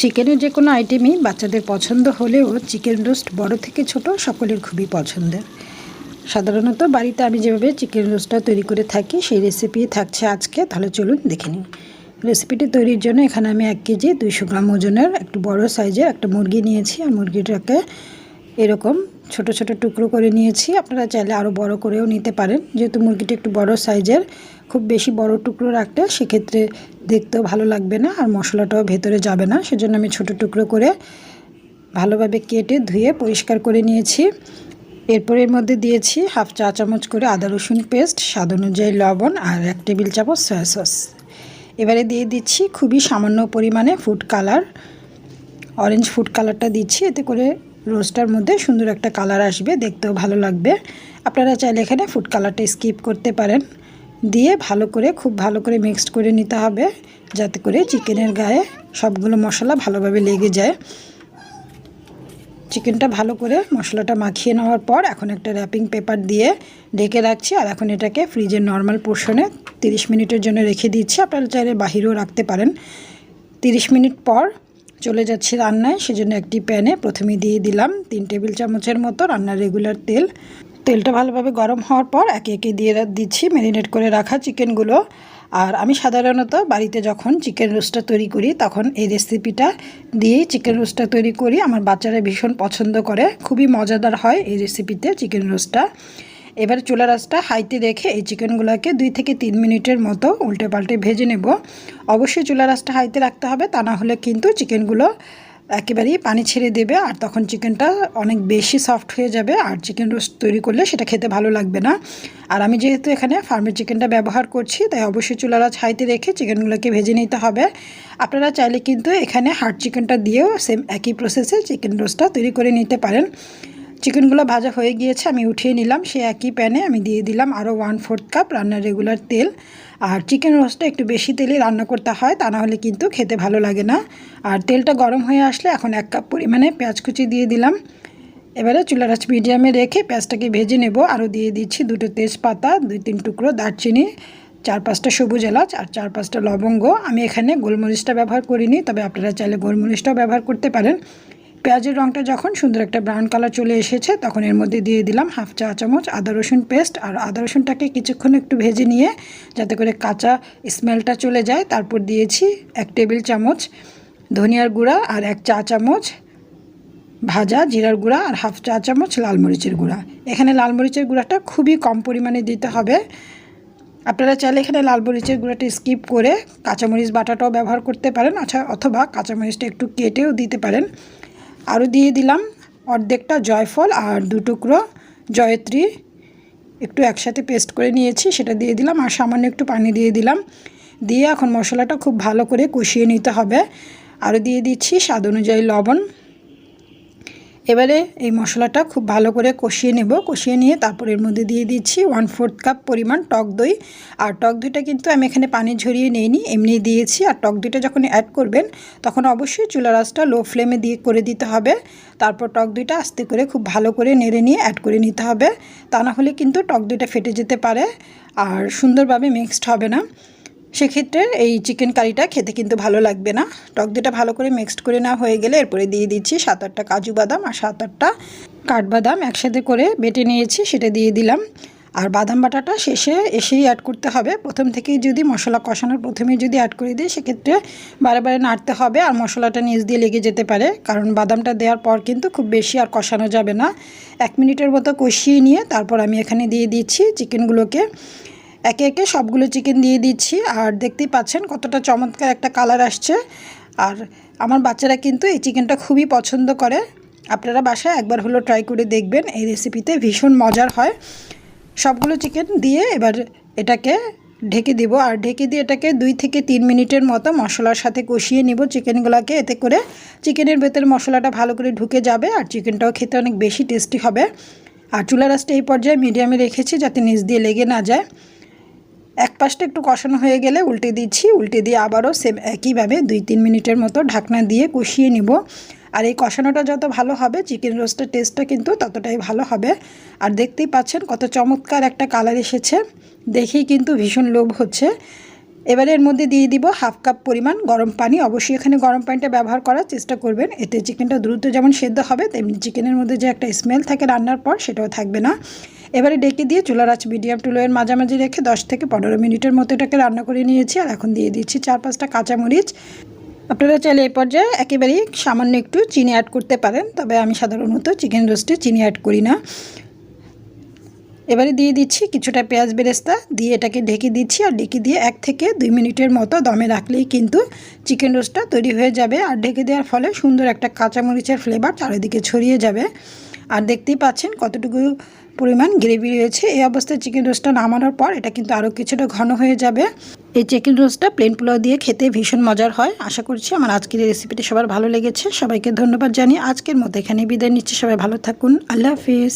চিকেনের যে কোনো আইটেমই বাচ্চাদের পছন্দ হলেও চিকেন রোস্ট বড় থেকে ছোট সকলের খুবই পছন্দের। সাধারণত বাড়িতে আমি যেভাবে চিকেন রোস্টটা তৈরি করে থাকি, সেই রেসিপি থাকছে আজকে। তাহলে চলুন দেখে নিই। রেসিপিটি তৈরির জন্য এখানে আমি এক কেজি দুইশো গ্রাম ওজনের একটু বড় সাইজের একটা মুরগি নিয়েছি। আর মুরগিটাকে এরকম ছোট ছোট টুকরো করে নিয়েছি। আপনারা চাইলে আরও বড় করেও নিতে পারেন। যেহেতু মুরগিটা একটু বড় সাইজের, খুব বেশি বড় টুকরো রাখলে সেক্ষেত্রে দেখতেও ভালো লাগবে না আর মশলাটাও ভেতরে যাবে না। সেজন্য আমি ছোট টুকরো করে ভালোভাবে কেটে ধুয়ে পরিষ্কার করে নিয়েছি। এরপর এর মধ্যে দিয়েছি হাফ চা চামচ করে আদা রসুন পেস্ট, স্বাদ অনুযায়ী লবণ আর এক টেবিল চামচ সয়া সস। এবারে দিয়ে দিচ্ছি খুবই সামান্য পরিমাণে ফুড কালার, অরেঞ্জ ফুড কালারটা দিচ্ছি। এতে করে রোস্টার মধ্যে সুন্দর একটা কালার আসবে, দেখতেও ভালো লাগবে। আপনারা চাইলে এখানে ফুড কালারটা স্কিপ করতে পারেন। দিয়ে ভালো করে, খুব ভালো করে মিক্সড করে নিতে হবে, যাতে করে চিকেনের গায়ে সবগুলো মশলা ভালোভাবে লেগে যায়। চিকেনটা ভালো করে মশলাটা মাখিয়ে নেওয়ার পর এখন একটা র্যাপিং পেপার দিয়ে ঢেকে রাখছি, আর এখন এটাকে ফ্রিজের নর্মাল পোর্শনে 30 মিনিটের জন্য রেখে দিচ্ছি। আপনারা চাইলে বাহিরেও রাখতে পারেন। 30 মিনিট পর চলে যাচ্ছি রান্নায়, সেজন্য একটি প্যানে প্রথমে দিয়ে দিলাম তিন টেবিল চামচের মতো রান্নার রেগুলার তেল। তেলটা ভালোভাবে গরম হওয়ার পর একে একে দিয়ে দিচ্ছি, ম্যারিনেট করে রাখা চিকেনগুলো। আর আমি সাধারণত বাড়িতে যখন চিকেন রোস্টটা তৈরি করি, তখন এই রেসিপিটা দিয়েই চিকেন রোস্টটা তৈরি করি। আমার বাচ্চারা ভীষণ পছন্দ করে, খুবই মজাদার হয় এই রেসিপিতে চিকেন রোস্টটা। এবার চুলা রাসটা হাইতে রেখে এই চিকেনগুলোকে দুই থেকে তিন মিনিটের মতো উল্টে পাল্টে ভেজে নেব। অবশ্যই চুলা রাসটা হাইতে রাখতে হবে, তা না হলে কিন্তু চিকেনগুলো একেবারেই পানি ছেড়ে দেবে আর তখন চিকেনটা অনেক বেশি সফট হয়ে যাবে আর চিকেন রোস্ট তৈরি করলে সেটা খেতে ভালো লাগবে না। আর আমি যেহেতু এখানে ফার্মের চিকেনটা ব্যবহার করছি, তাই অবশ্যই চুলারা ছাইতে রেখে চিকেনগুলোকে ভেজে নিতে হবে। আপনারা চাইলে কিন্তু এখানে হার্ড চিকেনটা দিয়েও সেম একই প্রসেসে চিকেন রোস্টটা তৈরি করে নিতে পারেন। চিকেনগুলো ভাজা হয়ে গিয়েছে, আমি উঠিয়ে নিলাম। সে একই প্যানে আমি দিয়ে দিলাম আরও ওয়ান ফোর্থ কাপ রান্নার রেগুলার তেল। আর চিকেন রোস্টটা একটু বেশি তেলে রান্না করতে হয়, তা না হলে কিন্তু খেতে ভালো লাগে না। আর তেলটা গরম হয়ে আসলে এখন এক কাপ পরিমাণে পেঁয়াজ কুচি দিয়ে দিলাম। এবারে চুলার আঁচ মিডিয়ামে রেখে পেঁয়াজটাকে ভেজে নেব। আরও দিয়ে দিচ্ছি দুটো তেজপাতা, দুই তিন টুকরো দারচিনি, চার পাঁচটা সবুজ এলাচ আর চার পাঁচটা লবঙ্গ। আমি এখানে গোলমরিচটা ব্যবহার করিনি, তবে আপনারা চাইলে গোলমরিচটাও ব্যবহার করতে পারেন। পেঁয়াজের রঙটা যখন সুন্দর একটা ব্রাউন কালার চলে এসেছে, তখন এর মধ্যে দিয়ে দিলাম হাফ চা চামচ আদা রসুন পেস্ট আর আদা রসুনটাকে কিছুক্ষণ একটু ভেজে নিয়ে যাতে করে কাঁচা স্মেলটা চলে যায়, তারপর দিয়েছি এক টেবিল চামচ ধনিয়ার গুঁড়া আর এক চা চামচ ভাজা জিরার গুঁড়া আর হাফ চা চামচ লাল মরিচের গুঁড়া। এখানে লাল মরিচের গুঁড়াটা খুবই কম পরিমাণে দিতে হবে। আপনারা চাইলে এখানে লাল মরিচের গুঁড়াটা স্কিপ করে কাঁচামরিচ বাটাটাও ব্যবহার করতে পারেন আচ্ছা অথবা কাঁচামরিচটা একটু কেটেও দিতে পারেন। আরও দিয়ে দিলাম অর্ধেকটা জয়ফল আর দু টুকরো জয়ত্রী। একটু একসাথে পেস্ট করে নিয়েছি, সেটা দিয়ে দিলাম আর সামান্য একটু পানি দিয়ে দিলাম। দিয়ে এখন মশলাটা খুব ভালো করে কষিয়ে নিতে হবে। আরও দিয়ে দিচ্ছি স্বাদ অনুযায়ী লবণ। এবারে এই মশলাটা খুব ভালো করে কষিয়ে নেব। কষিয়ে নিয়ে তারপর এর মধ্যে দিয়ে দিচ্ছি ওয়ান ফোর্থ কাপ পরিমাণ টক দই। আর টক দইটা কিন্তু আমি এখানে পানি ঝরিয়ে নিইনি এমনি দিয়েছি। আর টক দইটা যখন অ্যাড করবেন, তখন অবশ্যই চুলা রাসটা লো ফ্লেমে দিয়ে করে দিতে হবে। তারপর টক দইটা আস্তে করে খুব ভালো করে নেড়ে নিয়ে অ্যাড করে নিতে হবে। তা না হলে কিন্তু টক দইটা ফেটে যেতে পারে। আর সুন্দরভাবে মিক্সড হবে না। সেক্ষেত্রে এই চিকেন কারিটা খেতে কিন্তু ভালো লাগবে না। টক দিটা ভালো করে মিক্সড করে নেওয়া হয়ে গেলে এরপরে দিয়ে দিচ্ছি সাত আটটা কাজু বাদাম আর সাত আটটা কাঠবাদাম একসাথে করে বেটে নিয়েছি, সেটা দিয়ে দিলাম। আর বাদাম বাটাটা শেষে এসেই অ্যাড করতে হবে। প্রথম থেকেই যদি মশলা কষানোর প্রথমেই যদি অ্যাড করে দিই, সেক্ষেত্রে বারে বারে নাড়তে হবে আর মশলাটা নিচ দিয়ে লেগে যেতে পারে। কারণ বাদামটা দেওয়ার পর কিন্তু খুব বেশি আর কষানো যাবে না। এক মিনিটের মতো কষিয়ে নিয়ে তারপর আমি এখানে দিয়ে দিচ্ছি চিকেনগুলোকে একে একে সবগুলো চিকেন দিয়ে দিচ্ছি। আর দেখতেই পাচ্ছেন কতটা চমৎকার একটা কালার আসছে। আর আমার বাচ্চারা কিন্তু এই চিকেনটা খুবই পছন্দ করে। আপনারা বাসায় একবার হলো ট্রাই করে দেখবেন, এই রেসিপিতে ভীষণ মজার হয়। সবগুলো চিকেন দিয়ে এবার এটাকে ঢেকে দিব। আর ঢেকে দিয়ে এটাকে দুই থেকে তিন মিনিটের মতো মশলার সাথে কষিয়ে নিব চিকেনগুলোকে এতে করে চিকেনের ভেতরে মশলাটা ভালো করে ঢুকে যাবে আর চিকেনটাও খেতে অনেক বেশি টেস্টি হবে। আর চুলা রাসটা এই পর্যায়ে মিডিয়ামে রেখেছি যাতে নিচ দিয়ে লেগে না যায়। এক পাশটা একটু কষানো হয়ে গেলে উল্টে দিচ্ছি, উল্টে দিয়ে আবারও সেম একইভাবে দুই তিন মিনিটের মতো ঢাকনা দিয়ে কষিয়ে নিব। আর এই কষানোটা যত ভালো হবে চিকেন রোস্টের টেস্টটা কিন্তু ততটাই ভালো হবে। আর দেখতেই পাচ্ছেন কত চমৎকার একটা কালার এসেছে। দেখেই কিন্তু ভীষণ লোভ হচ্ছে। এবারে এর মধ্যে দিয়ে দিব হাফ কাপ পরিমাণ গরম পানি। অবশ্যই এখানে গরম পানিটা ব্যবহার করার চেষ্টা করবেন। এতে চিকেনটা দ্রুত যেমন সেদ্ধ হবে, তেমনি চিকেনের মধ্যে যে একটা স্মেল থাকে রান্নার পর, সেটাও থাকবে না। এবারে ডেকে দিয়ে চুলার আঁচ মিডিয়াম টু লোয়ের মাঝামাঝি রেখে দশ থেকে পনেরো মিনিটের মতো এটাকে রান্না করে নিয়েছি আর এখন দিয়ে দিচ্ছি চার পাঁচটা কাঁচামরিচ। আপনারা চাইলে এই পর্যায়ে একেবারেই সামান্য একটু চিনি অ্যাড করতে পারেন, তবে আমি সাধারণত চিকেন রোস্টে চিনি অ্যাড করি না। এবারে দিয়ে দিচ্ছি কিছুটা পেঁয়াজ বেরেস্তা, দিয়ে এটাকে ঢেকে দিচ্ছি আর ঢেকে দিয়ে এক থেকে দুই মিনিটের মতো দমে রাখলেই কিন্তু চিকেন রোস্টটা তৈরি হয়ে যাবে আর ঢেকে দেওয়ার ফলে সুন্দর একটা কাঁচামরিচের ফ্লেভার চারিদিকে ছড়িয়ে যাবে। আর দেখতেই পাচ্ছেন কতটুকু পরিমাণ গ্রেভি রয়েছে। এই অবস্থায় চিকেন রোস্টটা নামানোর পর এটা কিন্তু আরও কিছুটা ঘন হয়ে যাবে। এই চিকেন রোস্টটা প্লেন পোলাও দিয়ে খেতে ভীষণ মজার হয়। আশা করছি আমার আজকের এই রেসিপিটি সবার ভালো লেগেছে। সবাইকে ধন্যবাদ জানিয়ে আজকের মতো এখানে বিদায় নিচ্ছি। সবাই ভালো থাকুন। আল্লাহ হাফিজ।